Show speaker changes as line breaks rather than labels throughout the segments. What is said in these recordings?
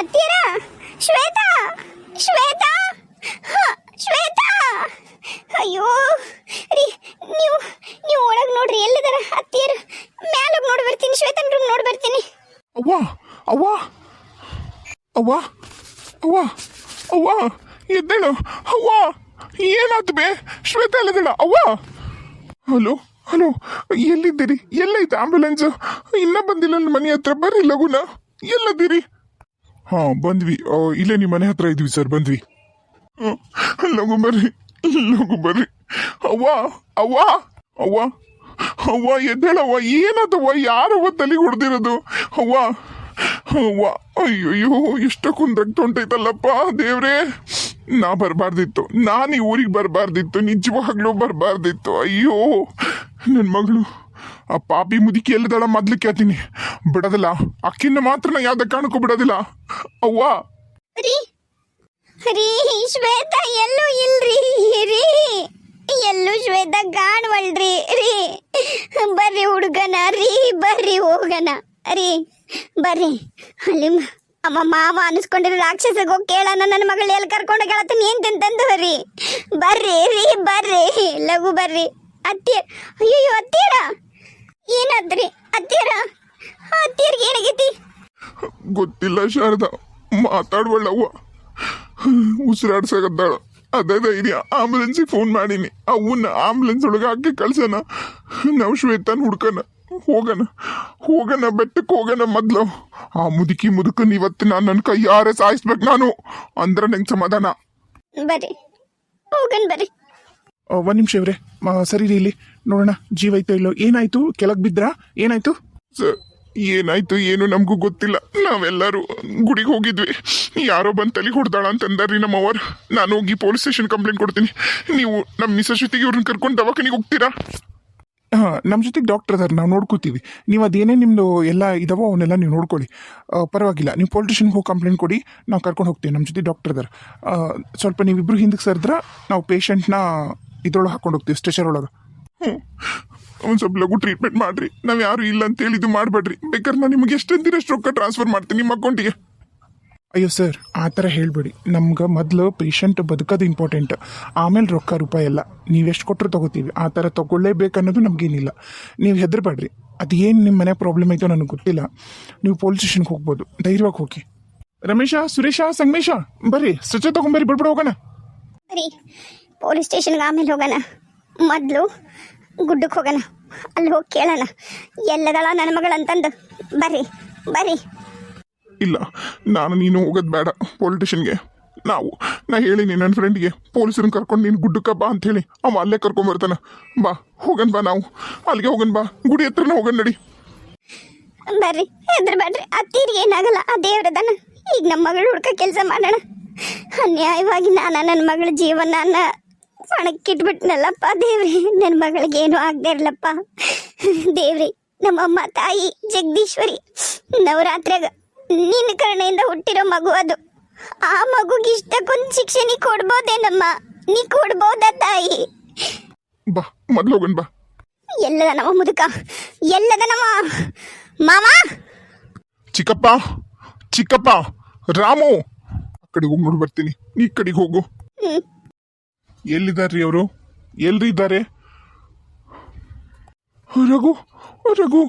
ಅತ್ತೀರ ಶ್ವೇತಾ ಶ್ವೇತಾ ಶ್ವೇತಾ. ಅಯ್ಯೋ, ರೀ, ನೀವು ನೀವು ಒಳಗೆ ನೋಡ್ರಿ, ಎಲ್ಲಿದಾರ ಅತ್ತೀರ ಮ್ಯಾಲೋಗಿ ನೋಡಿ ಬರ್ತೀನಿ ರೂಮ್ ನೋಡಿ ಬರ್ತೀನಿ.
ಅವ್ವ ಅವ್ವ. ಅವ್ವ ಅವ್ವ ಅವ್ವ, ಎದ್ದೇಳು. ಅವ್ವ, ಏನಾಯ್ತು ಬೇ? ಶ್ವೇತಾ ಎಲ್ಲಿದ್ದಾಳ? ಅವ್ವ. ಹಲೋ ಹಲೋ, ಎಲ್ಲಿದ್ದೀರಿ? ಎಲ್ಲೈತೆ ಆಂಬ್ಯುಲೆನ್ಸ್ ಇನ್ನ ಬಂದಿಲ್ಲ ನನ್ನ ಮನೆ ಹತ್ರ. ಬರ್ರಿ ಲಗುನ. ಎಲ್ಲದಿರಿ? ಹಾ, ಬಂದ್ವಿ. ಇಲ್ಲೇ ನಿಮ್ಮ ಮನೆ ಹತ್ರ ಇದ್ವಿ ಸರ್, ಬಂದ್ವಿ. ಲಗು ಬರ್ರಿ ಲಗು ಬರ್ರಿ. ಅವ್ವ ಅವ್ವ ಅವ್ವ ಅವ್ವ, ಎದ್ದೇಳವ್ವ, ಏನದವ್ವ, ಯಾರವ್ವ ತಲೆಗೆ ಹೊಡೆದಿರೋದು? ಅವ್ವ ಅವ್ವ, ಅಯ್ಯಯ್ಯೋ ಎಷ್ಟಕ್ಕೊಂದು ರಕ್ತ ಹೊಂಟೈತಲ್ಲಪ್ಪ ದೇವ್ರೇ. ನಾ ಬರಬಾರ್ದಿತ್ತು. ನಾನು ಈ ಊರಿಗೆ ಬರಬಾರ್ದಿತ್ತು, ನಿಜವಾಗ್ಲೂ ಬರಬಾರ್ದಿತ್ತು. ಅಯ್ಯೋ ನನ್ನ ಮಗಳು. ಆ ಪಾಪಿ ಮುದುಕಿ ಎಲ್ಲದಳ ಮೊದ್ಲು ಕೇಳ್ತೀನಿ. ಬಿಡೋದಿಲ್ಲ. ಅಕ್ಕಿನ ಮಾತ್ರ ನಾ ಯಾವ್ದ ಕಾರಣಕ್ಕೂ ಬಿಡೋದಿಲ್ಲ. ಅವ್ವ.
ರೀ ರೀ, ಶ್ವೇತ, ಎಲ್ಲೂ ಇಲ್ರಿ, ರೀ. ಎಲ್ಲೂ ಶ್ವೇತ ಕಾಣವಲ್ರಿ, ರೀ. ಬರ್ರಿ ಹುಡುಗನ, ರೀ, ಬರ್ರಿ ಹೋಗನ, ರೀ. ಬರ್ರಿ. ಅಲ್ಲಿ ಅಮ್ಮ ಮಾವ ಅನಿಸ್ಕೊಂಡಿರೋ ರಾಕ್ಷಸಗೆ ಕೇಳೋಣ, ನನ್ನ ಮಗಳು ಎಲ್ಲಿ ಕರ್ಕೊಂಡು ಕೇಳತ್ತೀನಿ, ಏನ್ ತಿಂತಂದು ರೀ. ಬರ್ರಿ ರೀ, ಬರ್ರಿ, ಲಘು ಬರ್ರಿ. ಅತ್ತಿ ಅಯ್ಯೋ ಅತ್ತೀರ ಏನಾದ್ರಿ ಅತ್ತೀರ ಅತ್ತಿಯರ್ಗೆ ಏನಾಗೈತಿ?
ಗೊತ್ತಿಲ್ಲ ಶಾರದಾ ಮಾತಾಡ್ವಳ್ಳವ್ವ ಉಸಿರಾಡ್ಸಕತ್ತಾಳ. ಅದೇ ಧೈರ್ಯ ಆಂಬುಲೆನ್ಸಿಗೆ ಫೋನ್ ಮಾಡೀನಿ. ಅವನ್ನ ಆಂಬುಲೆನ್ಸ್ ಒಳಗೆ ಹಾಕಿ ಕಳ್ಸೋಣ. ನಾವು ಶ್ವೇತನ್ ಹುಡ್ಕನ ಹೋಗಣ. ಹೋಗಣ ಬೆಟ್ಟಕ್ಕೆ ಹೋಗಣ ಮೊದ್ಲು. ಆ ಮುದುಕಿ ಮುದುಕನ್ ಇವತ್ತು ನಾನು ನನ್ನ ಕೈಯಾರೆ ಸಾಯಿಸ್ಬೇಕು ನಾನು. ಅಂದ್ರೆ ನಂಗೆ ಸಮಾಧಾನ.
ಬರ್ರಿ. ಹೋಗನ್ ಬರ್ರಿ.
ಒಂದು ನಿಮಿಷ ಇವ್ರೆ. ಸರಿ ರೀ ಇಲ್ಲಿ. ನೋಡೋಣ ಜೀವ ಐತೋ ಇಲ್ಲೋ ಏನಾಯ್ತು? ಕೆಳಗೆ ಬಿದ್ರಾ? ಏನಾಯ್ತು? ಸರ್ ಏನಾಯ್ತು ಏನು ನಮಗೂ ಗೊತ್ತಿಲ್ಲ. ನಾವೆಲ್ಲರೂ ಗುಡಿಗೆ ಹೋಗಿದ್ವಿ. ಯಾರೋ ಬಂದು ತಲೆ ಹೊಡ್ದಾಳ ಅಂತಂದಾರ್ರಿ ನಮ್ಮವ್ರು ನಾನು ಹೋಗಿ ಪೊಲೀಸ್ ಸ್ಟೇಷನ್ ಕಂಪ್ಲೇಂಟ್ ಕೊಡ್ತೀನಿ. ನೀವು ನಮ್ಮ ಮಿಸಸ್ ಜೊತೆಗೆ ಇವ್ರನ್ನ ಕರ್ಕೊಂಡು ದವಾಖಾನಿಗೆ ಹೋಗ್ತೀರಾ? ಹಾಂ ನಮ್ಮ ಜೊತೆಗೆ ಡಾಕ್ಟರ್ ಅದಾರ ನಾವು ನೋಡ್ಕೋತೀವಿ. ನೀವು ಅದೇನೇ ನಿಮ್ಮದು ಎಲ್ಲ ಇದಾವೋ ಅವನ್ನೆಲ್ಲ ನೀವು ನೋಡ್ಕೊಳ್ಳಿ. ಪರವಾಗಿಲ್ಲ ನೀವು ಪೊಲಿಟಿಷನ್ಗೆ ಹೋಗಿ ಕಂಪ್ಲೇಂಟ್ ಕೊಡಿ ನಾವು ಕರ್ಕೊಂಡು ಹೋಗ್ತೀವಿ ನಮ್ಮ ಜೊತೆ ಡಾಕ್ಟರ್ ಅದಾರ. ಸ್ವಲ್ಪ ನೀವಿಬ್ಬರು ಹಿಂದಕ್ಕೆ ಸರಿದ್ರೆ ನಾವು ಪೇಷಂಟ್ನ ಇದ್ರೊಳಗೆ ಹಾಕೊಂಡು ಹೋಗ್ತೀವಿ ಸ್ಟೇಷನ್ ಒಳಗೆ. ಒಂದು ಸ್ವಲ್ಪ ಲಘು ಟ್ರೀಟ್ಮೆಂಟ್ ಮಾಡಿರಿ. ನಾವು ಯಾರು ಇಲ್ಲ ಅಂತ ಹೇಳಿ ಇದು ಮಾಡಬೇಡ್ರಿ. ಬೇಕಾದ್ರೆ ನಾನು ನಿಮ್ಗೆ ಎಷ್ಟು ದಿನ ಅಷ್ಟು ರೊಕ್ಕ ಟ್ರಾನ್ಸ್ಫರ್ ಮಾಡ್ತೀನಿ ನಿಮ್ಮ ಅಕೌಂಟಿಗೆ ಅಯ್ಯೋ ಸರ್ ಆ ಥರ ಹೇಳಬೇಡಿ. ನಮ್ಗೆ ಮೊದಲು ಪೇಷಂಟ್ ಬದುಕೋದು ಇಂಪಾರ್ಟೆಂಟ್ ಆಮೇಲೆ ರೊಕ್ಕ ರೂಪಾಯಿ ಎಲ್ಲ. ನೀವು ಎಷ್ಟು ಕೊಟ್ಟರು ತಗೋತೀವಿ. ಆ ಥರ ತೊಗೊಳ್ಳೇಬೇಕು ಅನ್ನೋದು ನಮಗೇನಿಲ್ಲ. ನೀವು ಹೆದರ್ಬೇಡ್ರಿ. ಅದೇನು ಏನು ನಿಮ್ಮ ಮನೆ ಪ್ರಾಬ್ಲಮ್ ಐತೋ ನನಗೆ ಗೊತ್ತಿಲ್ಲ. ನೀವು ಪೊಲೀಸ್ ಸ್ಟೇಷನ್ಗೆ ಹೋಗ್ಬೋದು. ಧೈರ್ಯವಾಗಿ ಹೋಗಿ. ರಮೇಶ ಸುರೇಶ ಸಂಗಮೇಶ ಬರ್ರಿ. ಸ್ವಚ್ಛ ತೊಗೊಂಬರ್ರಿ. ಬಿಡ್ಬಿಡ ಹೋಗೋಣ.
ಪೊಲೀಸ್ ಸ್ಟೇಷನ್ಗೆ ಆಮೇಲೆ ಹೋಗೋಣ. ಮೊದಲು ಗುಡ್ಡಕ್ಕೆ ಹೋಗೋಣ. ಅಲ್ಲಿ ಹೋಗಿ ಕೇಳೋಣ. ಎಲ್ಲದಳ ನನ್ನ ಮಗಳಂತಂದು. ಬರ್ರಿ ಬರ್ರಿ.
ಇಲ್ಲ ನಾನು ನೀನು ಹೋಗೋದು ಬೇಡ. ಪೊಲಿಟಿಷನ್ಗೆ ನಾವು ನಾ ಹೇಳಿನಿ ನನ್ನ ಫ್ರೆಂಡ್ಗೆ ಪೊಲೀಸರನ್ನ ಕರ್ಕೊಂಡು ನೀನು ಗುಡ್ಡಕ್ಕೆ ಬಾ ಅಂತ ಹೇಳಿ. ಅವ ಅಲ್ಲೇ ಕರ್ಕೊಂಬರ್ತಾನ ಬಾ ಹೋಗನ್ ಬಾ ನಾವು. ಅಲ್ಲಿಗೆ ಹೋಗನ್ ಬಾ. ಗುಡಿ ಹತ್ರನ ಹೋಗನ್ ನಡಿ.
ಬರ್ರಿ ಹೆದರ್ಬೇಡ್ರಿ. ತೀರಿಗೆ ಏನಾಗಲ್ಲ ಆ ದೇವ್ರದನ ಈಗ ನಮ್ಮ ಮಗಳು ಹುಡ್ಕ ಕೆಲಸ ಮಾಡೋಣ. ಅನ್ಯಾಯವಾಗಿ ನಾನು ನನ್ನ ಮಗಳ ಜೀವನನ ಪಣಕ್ಕಿಟ್ಬಿಟ್ನಲ್ಲಪ್ಪ ದೇವ್ರಿ. ನನ್ನ ಮಗಳಿಗೆ ಏನು ಆಗದೆ ಇರಲಪ್ಪ ದೇವ್ರಿ ನಮ್ಮಮ್ಮ ತಾಯಿ ಜಗದೀಶ್ವರಿ ನವರಾತ್ರಿಯಾಗ ನಿನ್ನ ಕರುಣೆಯಿಂದ ಹುಟ್ಟಿರೋ ಮಗು ಅದು. ಆ ಮಗುಗೆ ಇಷ್ಟಕ್ಕೊಂದು ಶಿಕ್ಷೆ ನೀ ಕೊಡ್ಬೋದೇನಮ್ಮ? ನೀ ಕೊಡ್ಬೋದಾ ತಾಯಿ?
ಬಾ ಮೊದ್ಲು ಬಾ.
ಎಲ್ಲದ ನಮ್ಮ ಮುದುಕ ಎಲ್ಲದ ನಮ್ಮ ಮಾಮ?
ಚಿಕ್ಕಪ್ಪ ಚಿಕ್ಕಪ್ಪ ರಾಮು. ಆ ಕಡೆಗೆ ಹೋಗಿ ನೋಡಿ ಬರ್ತೀನಿ. ಈ ಕಡೆಗೆ ಹೋಗು.
ಹ್ಮ್.
ಎಲ್ಲಿದ್ದಾರ್ರಿ ಅವರು ಎಲ್ರಿ ಇದ್ದಾರೆ ರಘು ರಘು.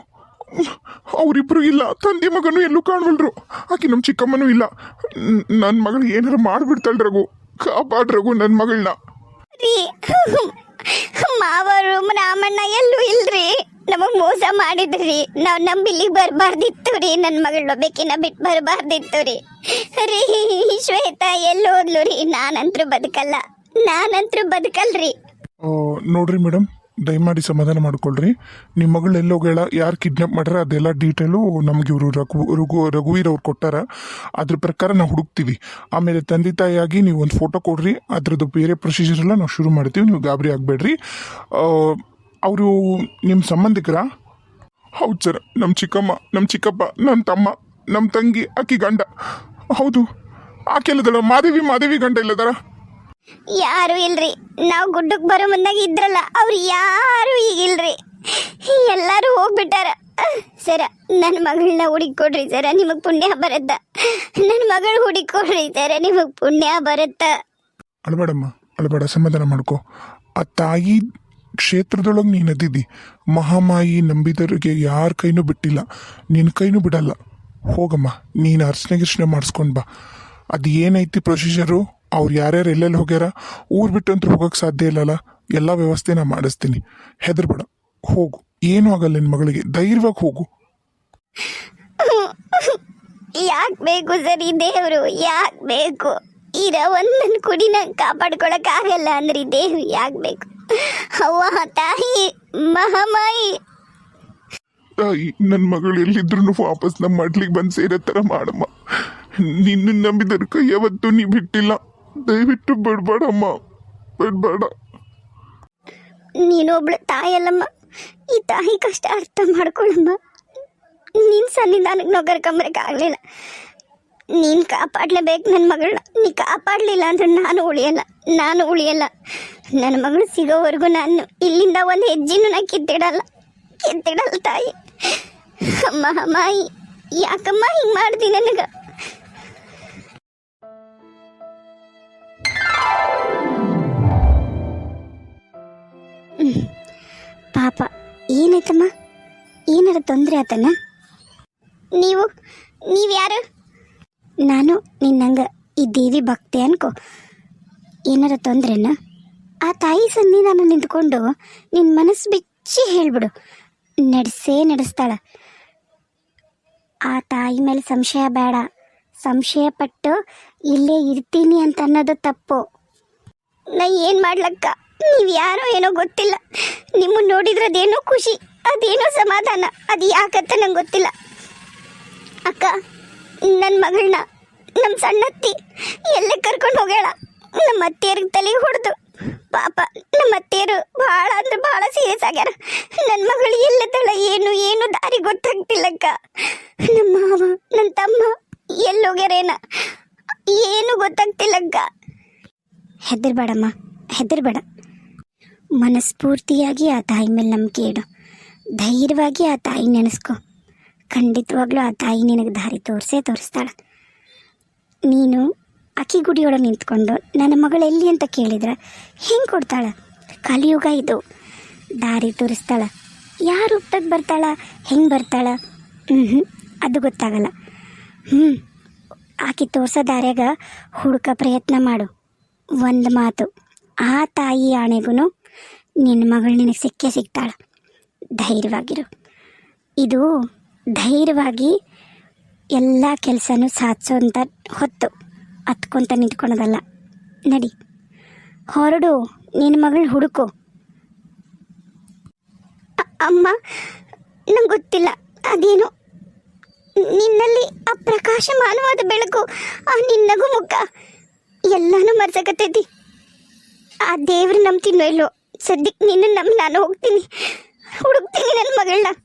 ಅವರಿಬ್ರು ಇಲ್ಲ. ತಂದೆ ಮಗನು ಎಲ್ಲೂ ಕಾಣವಲ್ರು. ಆಕೆ ನಮ್ಮ ಚಿಕ್ಕಮ್ಮನೂ ಇಲ್ಲ. ನನ್ನ ಮಗಳು ಏನಾರು ಮಾಡ್ಬಿಡ್ತಾಳೆ ರಘು. ಕಾಪಾಡ್ ರಘು ನನ್ನ ಮಗಳನ್ನ
ಮಾವರು, ರಾಮಣ್ಣ ಎಲ್ಲೂ ಇಲ್ರಿ. ನಮಗ್ ಮೋಸ ಮಾಡಿದ್ರಿ. ನಾವ್ ನಂಬಿಲ್ಲಿ ಬರ್ಬಾರ್ದಿತ್ತು ರೀ. ನನ್ನ ಮಗಳು ಬೇಕಿನ ಬಿಟ್ಟು ಬರ್ಬಾರ್ದಿತ್ತು ರೀ. ರೀ, ಶ್ವೇತಾ ಎಲ್ಲೋದ್ಲು ರೀ. ನಾನಂತ್ರ ಬದುಕಲ್ಲ. ನಾನಂತ್ರು ಬದುಕಲ್ರಿ.
ನೋಡ್ರಿ ಮೇಡಮ್ ದಯಮಾಡಿ ಸಮಾಧಾನ ಮಾಡ್ಕೊಳ್ರಿ. ನಿಮ್ಮ ಮಗಳು ಎಲ್ಲೋಗಳ ಯಾರು ಕಿಡ್ನಾಪ್ ಮಾಡ್ಯಾರ, ಅದೆಲ್ಲ ಡೀಟೇಲು ನಮ್ಗೆ ಇವರು ರಘು ರಘು, ರಘುವೀರ್ ಅವ್ರು ಕೊಟ್ಟಾರ. ಅದ್ರ ಪ್ರಕಾರ ನಾವು ಹುಡುಕ್ತೀವಿ. ಆಮೇಲೆ ತಂದೆ ತಾಯಿಯಾಗಿ ನೀವು ಒಂದು ಫೋಟೋ ಕೊಡ್ರಿ, ಅದ್ರದ್ದು ಬೇರೆ ಪ್ರೊಸೀಜರ್ ಎಲ್ಲ ನಾವು ಶುರು ಮಾಡ್ತೀವಿ, ನೀವು ಗಾಬರಿ ಆಗಬೇಡ್ರಿ. ಅವರು ನಿಮ್ಮ ಸಂಬಂಧಿಕರ? ಹೌದು ಸರ್ ನಮ್ಮ ಚಿಕ್ಕಮ್ಮ ನಮ್ಮ ಚಿಕ್ಕಪ್ಪ ನನ್ನ ತಮ್ಮ ನಮ್ಮ ತಂಗಿ, ಅಕ್ಕಿ ಗಂಡ. ಹೌದು ಆಕೆ ಇಲ್ಲದಳ ಮಾದೇವಿ ಮಾದೇವಿ ಗಂಡ ಇಲ್ಲದಾರ
ಯಾರು ಇಲ್ರಿ. ನಾವು ಗುಡ್ಡಕ್ಕೆ ಬರೋ ಮುಂದಾಗ ಇದ್ರಲ್ಲ, ಅವ್ರು ಯಾರು ಈಗಿಲ್ರಿ ಎಲ್ಲರೂ ಹೋಗ್ಬಿಟ್ಟಾರ. ಸರ ನನ್ನ ಮಗಳನ್ನ ಹುಡುಕೊಡ್ರಿ ಸರ, ನಿಮಗೆ ಪುಣ್ಯ ಬರುತ್ತ. ನನ್ನ ಮಗಳು ಹುಡುಕೊಡ್ರಿ ಸರ, ನಿಮಗೆ ಪುಣ್ಯ ಬರುತ್ತ.
ಅಳಬೇಡಮ್ಮ ಅಳಬೇಡ ಸಮಾಧಾನ ಮಾಡ್ಕೊ. ಆ ತಾಯಿ ಕ್ಷೇತ್ರದೊಳಗೆ ನೀನು ಅದಿದ್ದಿ ಮಹಾಮಾಯಿ ನಂಬಿದವರಿಗೆ ಯಾರ ಕೈನೂ ಬಿಟ್ಟಿಲ್ಲ. ನಿನ್ನ ಕೈನೂ ಬಿಡಲ್ಲ. ಹೋಗಮ್ಮ, ನೀನು ಅರ್ಚನೆ ಗಿರ್ಚನೆ ಮಾಡಿಸ್ಕೊಂಡು ಬಾ. ಅದು ಏನೈತಿ ಪ್ರೊಸೀಜರು ಅವ್ರು ಯಾರ್ಯಾರು ಎಲ್ಲೆಲ್ಲಿ ಹೋಗ್ಯಾರ ಊರು ಬಿಟ್ಟು ಅಂತೂ ಹೋಗೋಕೆ ಸಾಧ್ಯ ಇಲ್ಲಲ್ಲ. ಎಲ್ಲ ವ್ಯವಸ್ಥೆ ನಾ ಮಾಡಿಸ್ತೀನಿ. ಹೆದರ್ಬೇಡ. ಹೋಗು. ಏನೂ ಆಗಲ್ಲ ನಿನ್ನ ಮಗಳಿಗೆ. ಧೈರ್ಯವಾಗಿ ಹೋಗು.
ಯಾಕೆ ಬೇಕು ಸರ್ ಈ ದೇವರು? ಯಾಕೆ ಬೇಕು? ಇರ ಒಂದನ್ನು ಕುಡಿನ ಕಾಪಾಡ್ಕೊಳಕ್ ಆಗಲ್ಲ ಅಂದ್ರೆ ಈ ದೇವ್ರು ಯಾಕೆ ಬೇಕು? ಅವ್ವ ತಾಯಿ ಮಹಾಮಾಯಿ.
ತಾಯಿ ನನ್ನ ಮಗಳು ಎಲ್ಲಿದ್ರು ವಾಪಸ್ ನಮ್ಮ ಮಡ್ಲಿಗೆ ಬಂದು ಸೇರೋ ಥರ ಮಾಡಮ್ಮ. ನಿನ್ನ ನಂಬಿದ ಯಾವತ್ತೂ ನೀ ಬಿಟ್ಟಿಲ್ಲ ದಯವಿಟ್ಟು ಬಿಡ್ಬೇಡಮ್ಮ, ಬಿಡ್ಬೇಡ.
ನೀನೊಬ್ಳು ತಾಯಲ್ಲಮ್ಮ ಈ ತಾಯಿ ಕಷ್ಟ ಅರ್ಥ ಮಾಡ್ಕೊಳಮ್ಮ. ನಿನ್ನ ಸನ್ನಿಧಾನಕ್ಕೆ ನಾವು ಕರ್ಕೊಂಬರಕ್ಕೆ ಆಗಲಿಲ್ಲ. ನೀನು ಕಾಪಾಡಲೇಬೇಕು ನನ್ನ ಮಗಳನ್ನ ನೀ ಕಾಪಾಡಲಿಲ್ಲ ಅಂದ್ರೆ ನಾನು ಉಳಿಯಲ್ಲ ನಾನು ಉಳಿಯಲ್ಲ. ನನ್ನ ಮಗಳು ಸಿಗೋವರೆಗೂ ನಾನು ಇಲ್ಲಿಂದ ಒಂದು ಹೆಜ್ಜೆನೂ ನಾ ಕಿತ್ತಿಡಲ್ಲ ಕಿತ್ತಿಡಲ್ಲ ತಾಯಿ. ಅಮ್ಮ ಅಮ್ಮ, ಯಾಕಮ್ಮ ಹಿಂಗೆ ಮಾಡ್ದಿ ನನಗೆ? ಪಾಪ ಏನಾಯ್ತಮ್ಮ ಏನಾರ ತೊಂದರೆ ಆತನ? ನೀವು ನೀವು ಯಾರು ನಾನು ನಿನ್ನಂಗ ಈ ದೇವಿ ಭಕ್ತೆ ಅನ್ಕೋ. ಏನಾರ ತೊಂದ್ರೆನ? ಆ ತಾಯಿ ಸನ್ನಿಧಾನ ನಿಂತ್ಕೊಂಡು ನಿನ್ನ ಮನಸ್ಸು ಬಿಚ್ಚಿ ಹೇಳ್ಬಿಡು. ನಡೆಸೇ ನಡೆಸ್ತಾಳ. ಆ ತಾಯಿ ಮೇಲೆ ಸಂಶಯ ಬೇಡ. ಸಂಶಯ ಪಟ್ಟು ಇಲ್ಲೇ ಇರ್ತೀನಿ ಅಂತ ಅನ್ನೋದು ತಪ್ಪು. ನಾ ಏನು ಮಾಡ್ಲಕ್ಕ? ನೀವು ಯಾರೋ ಏನೋ ಗೊತ್ತಿಲ್ಲ. ನಿಮ್ಮನ್ನು ನೋಡಿದ್ರೆ ಅದೇನೋ ಖುಷಿ, ಅದೇನೋ ಸಮಾಧಾನ, ಅದು ಯಾಕತ್ತ ನಂಗೆ ಗೊತ್ತಿಲ್ಲ. ಅಕ್ಕ ನನ್ನ ಮಗಳನ್ನ ನಮ್ಮ ಸಣ್ಣತ್ತಿ ಎಲ್ಲೇ ಕರ್ಕೊಂಡು ಹೋಗ್ಯಾಳ? ನಮ್ಮ ಅತ್ತೆಯರಿಗೆ ತಲೆಗೆ ಹೊಡೆದು. ಪಾಪ ನಮ್ಮ ಅತ್ತೆಯರು ಭಾಳ ಅಂದ್ರೆ ಭಾಳ ಸೀರಿಯಸ್ ಆಗ್ಯಾರ. ನನ್ನ ಮಗಳು ಎಲ್ಲದಳ ಏನು ಏನು ದಾರಿ ಗೊತ್ತಾಗ್ತಿಲ್ಲಕ್ಕ. ನಮ್ಮ ಮಾವ ನನ್ನ ತಮ್ಮ ಎಲ್ಲೋಗ್ಯಾರೇನ ಏನು ಗೊತ್ತಾಗ್ತಿಲ್ಲಕ್ಕ. ಹೆದರ್ಬೇಡಮ್ಮ, ಹೆದರ್ಬೇಡ. ಮನಸ್ಫೂರ್ತಿಯಾಗಿ ಆ ತಾಯಿ ಮೇಲೆ ನಂಬಿಕೆ ಇಡು. ಧೈರ್ಯವಾಗಿ ಆ ತಾಯಿ ನೆನೆಸ್ಕೊ. ಖಂಡಿತವಾಗ್ಲೂ ಆ ತಾಯಿ ನಿನಗೆ ದಾರಿ ತೋರಿಸೇ ತೋರಿಸ್ತಾಳೆ. ನೀನು ಅಕ್ಕಿ ಗುಡಿಯೊಳಗೆ ನಿಂತ್ಕೊಂಡು ನನ್ನ ಮಗಳು ಎಲ್ಲಿ ಅಂತ ಕೇಳಿದ್ರೆ ಹೆಂಗೆ ಕೊಡ್ತಾಳೆ? ಕಲಿಯುಗ ಇದು. ದಾರಿ ತೋರಿಸ್ತಾಳೆ. ಯಾರು ರೂಪದಾಗ ಬರ್ತಾಳೆ? ಹೆಂಗೆ ಬರ್ತಾಳೆ? ಹ್ಞೂ ಹ್ಞೂ ಅದು ಗೊತ್ತಾಗಲ್ಲ. ಹ್ಞೂ ಆಕೆ ತೋರಿಸೋ ದಾರ್ಯಾಗ ಹುಡುಕ ಪ್ರಯತ್ನ ಮಾಡು. ಒಂದು ಮಾತು. ಆ ತಾಯಿ ಆಣೆಗೂ ನಿನ್ನ ಮಗಳು ನಿನಗೆ ಸಿಕ್ಕೇ ಸಿಗ್ತಾಳೆ. ಧೈರ್ಯವಾಗಿರು. ಇದು ಧೈರ್ಯವಾಗಿ ಎಲ್ಲ ಕೆಲಸನೂ ಸಾಧಿಸೋಂಥ ಹೊತ್ತು ಹತ್ಕೊಂತ ನಿಂತ್ಕೊಳೋದಲ್ಲ. ನಡಿ. ಹೊರಡು, ನಿನ್ನ ಮಗಳು ಹುಡುಕು. ಅಮ್ಮ, ನಂಗೆ ಗೊತ್ತಿಲ್ಲ. ಅದೇನು? ನಿನ್ನಲ್ಲಿ ಆ ಪ್ರಕಾಶಮಾನವಾದ ಬೆಳಕು, ಆ ನಿನ್ನಗೂ ಮುಖ. ಎಲ್ಲಾನು ಮರ್ಸಕತ್ತೈತಿ. ಆ ದೇವ್ರು ನಂಬ್ತೀನೋ ಇಲ್ಲೋ ಸದ್ಯಕ್ಕೆ ನಿನ್ನ ನಂಬಿ ನಾನು ಹೋಗ್ತೀನಿ. ಹುಡುಕ್ತೀನಿ ನನ್ನ ಮಗಳನ್ನ.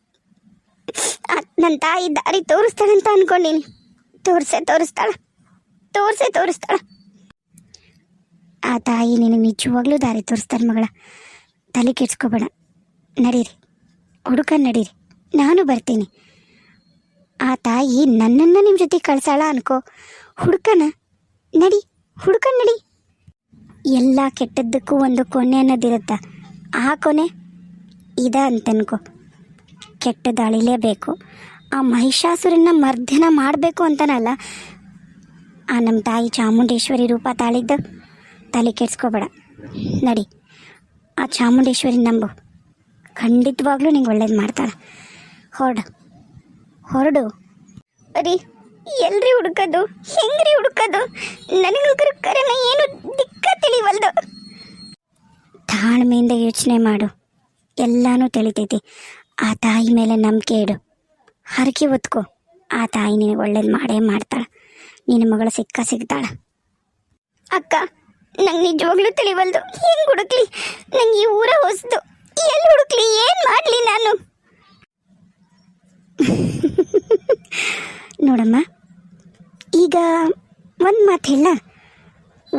ನನ್ನ ತಾಯಿ ದಾರಿ ತೋರಿಸ್ತಾಳಂತ ಅನ್ಕೊಂಡಿನಿ. ತೋರಿಸೆ ತೋರಿಸ್ತಾಳ. ತೋರಿಸೆ ತೋರಿಸ್ತಾಳ. ಆ ತಾಯಿ ನಿನಗೆ ನಿಜವಾಗ್ಲೂ ದಾರಿ ತೋರಿಸ್ತಾಳೆ ಮಗಳ. ತಲೆ ಕೆಡ್ಸ್ಕೊಬೇಡ. ನಡೀರಿ. ಹುಡುಕ ನಡೀರಿ. ನಾನು ಬರ್ತೀನಿ. ಆ ತಾಯಿ ನನ್ನನ್ನು ನಿಮ್ಮ ಜೊತೆ ಕಳ್ಸಾಳ ಅನ್ಕೋ. ಹುಡುಕನ ನಡಿ. ಹುಡುಕ ನಡಿ ಎಲ್ಲ ಕೆಟ್ಟದ್ದಕ್ಕೂ ಒಂದು ಕೊನೆ ಅನ್ನೋದಿರುತ್ತ. ಆ ಕೊನೆ ಇದ ಅಂತನ್ಕೋ. ಕೆಟ್ಟದ್ದು ಅಳಿಲೇಬೇಕು ಆ ಮಹಿಷಾಸುರನ್ನ ಮರ್ದನ ಮಾಡಬೇಕು ಅಂತನಲ್ಲ, ಆ ನಮ್ಮ ತಾಯಿ ಚಾಮುಂಡೇಶ್ವರಿ ರೂಪ ತಾಳಿದ್ದು, ತಲೆ ಕೆಡ್ಸ್ಕೋಬೇಡ. ನಡಿ, ಆ ಚಾಮುಂಡೇಶ್ವರಿ ನಂಬು. ಖಂಡಿತವಾಗ್ಲೂ ನಿಂಗೆ ಒಳ್ಳೇದು ಮಾಡ್ತಾಳೆ. ಹೊರಡು ಹೊರಡು. ರೀ ಎಲ್ರಿ ಹುಡುಕೋದು? ಹೆಂಗ್ರಿ ಹುಡುಕೋದು? ನನಗೋಸ್ಕರ ಕರೆನ ಏನು ದಿಕ್ಕ ತಿಳಿವಲ್ದು. ತಾಳ್ಮೆಯಿಂದ ಯೋಚನೆ ಮಾಡು. ಎಲ್ಲಾನು ತಿಳಿತೈತಿ. ಆ ತಾಯಿ ಮೇಲೆ ನಂಬಿಕೆ ಇಡು. ಹರಕೆ ಹೊತ್ಕೋ. ಆ ತಾಯಿ ನಿನಗೆ ಒಳ್ಳೇದು ಮಾಡೇ ಮಾಡ್ತಾಳೆ. ನಿನ್ನ ಮಗಳು ಸಿಕ್ಕ ಸಿಗ್ತಾಳ. ಅಕ್ಕ, ನಂಗೆ ನಿಜವಾಗ್ಲೂ ತಿಳಿವಲ್ದು. ಹೆಂಗ್ ಹುಡುಕ್ಲಿ? ನಂಗೆ ಈ ಊರ ಹೊಸ್ದು. ಎಲ್ಲಿ ಹುಡುಕ್ಲಿ? ಏನು ಮಾಡಲಿ ನಾನು? ನೋಡಮ್ಮ. ಈಗ ಒಂದು ಮಾತು ಹೇಳ.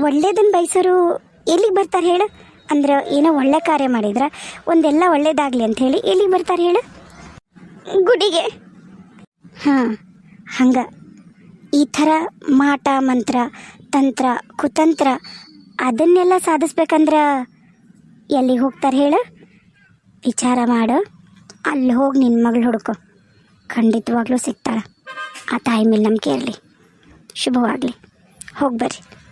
ಒಳ್ಳೇದನ್ನು ಬಯಸೋರು ಎಲ್ಲಿಗೆ ಬರ್ತಾರೆ ಹೇಳು? ಅಂದ್ರೆ ಏನೋ ಒಳ್ಳೆ ಕಾರ್ಯ ಮಾಡಿದ್ರೆ, ಒಂದೆಲ್ಲ ಒಳ್ಳೇದಾಗಲಿ ಅಂತ ಹೇಳಿ ಎಲ್ಲಿಗೆ ಬರ್ತಾರೆ ಹೇಳು?
ಗುಡಿಗೆ. ಹಾಂ, ಹಂಗ. ಈ ಥರ ಮಾಟ, ಮಂತ್ರ, ತಂತ್ರ, ಕುತಂತ್ರ, ಅದನ್ನೆಲ್ಲ ಸಾಧಿಸ್ಬೇಕಂದ್ರೆ ಎಲ್ಲಿಗೆ ಹೋಗ್ತಾರೆ ಹೇಳು? ವಿಚಾರ ಮಾಡು. ಅಲ್ಲಿ ಹೋಗಿ ನಿನ್ನ ಮಗಳು ಹುಡುಕು. ಖಂಡಿತವಾಗ್ಲೂ ಸಿಗ್ತಾಳೆ. ಆ ತಾಯಿ ಮೇಲೆ ನಂಬಿಕೆ ಇರಲಿ. ಶುಭವಾಗಲಿ. ಹೋಗಿ ಬರ್ರಿ.